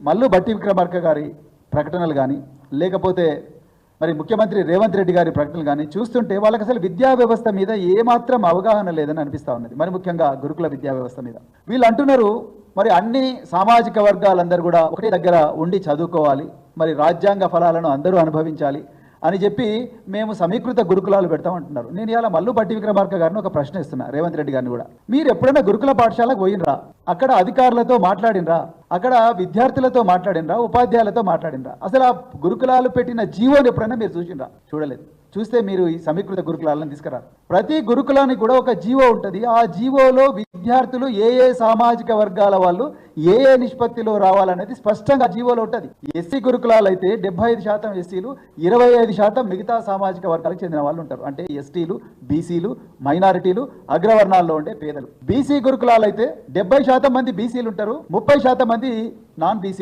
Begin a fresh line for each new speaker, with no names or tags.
మల్లు బట్టి విక్రమార్క గారి ప్రకటనలు కానీ లేకపోతే మరి ముఖ్యమంత్రి రేవంత్ రెడ్డి గారి ప్రకటనలు కానీ చూస్తుంటే వాళ్ళకి అసలు విద్యా వ్యవస్థ మీద ఏమాత్రం అవగాహన లేదని అనిపిస్తా ఉన్నది. మరి ముఖ్యంగా గురుకుల విద్యా వ్యవస్థ మీద. వీళ్ళు అంటున్నారు మరి అన్ని సామాజిక వర్గాలందరూ కూడా ఒకటే దగ్గర ఉండి చదువుకోవాలి మరి రాజ్యాంగ ఫలాలను అందరూ అనుభవించాలి అని చెప్పి మేము సమీకృత గురుకులాలు పెడతామంటున్నారు నేను ఇలా మల్లు బట్టి విక్రమార్క గారిని ఒక ప్రశ్న ఇస్తున్నా రేవంత్ రెడ్డి గారిని కూడా. మీరు ఎప్పుడైనా గురుకుల పాఠశాలకు పోయినరా? అక్కడ అధికారులతో మాట్లాడినరా అక్కడ విద్యార్థులతో మాట్లాడినరా ఉపాధ్యాయులతో మాట్లాడినరా అసలు ఆ గురుకులాలు పెట్టిన జీవోని ఎప్పుడైనా మీరు చూసిండ్రా? చూడలేదు. చూస్తే మీరు ఈ సమీకృత గురుకులాలను తీసుకురారు ప్రతి గురుకులానికి కూడా ఒక జీవో ఉంటుంది. ఆ జీవోలో విద్యార్థులు ఏ ఏ సామాజిక వర్గాల వాళ్ళు ఏ ఏ నిష్పత్తిలో రావాలనేది స్పష్టంగా జీవోలో ఉంటుంది. ఎస్సీ గురుకులాలు అయితే డెబ్బై ఐదు శాతం ఎస్సీలు ఇరవై ఐదు శాతం మిగతా సామాజిక వర్గాలకు చెందిన వాళ్ళు ఉంటారు. అంటే ఎస్టీలు బీసీలు మైనారిటీలు అగ్రవర్ణాల్లో ఉండే పేదలు. బీసీ గురుకులాలు అయితే డెబ్బై శాతం మంది బీసీలు ఉంటారు. ముప్పై శాతం మంది నాన్ బీసీ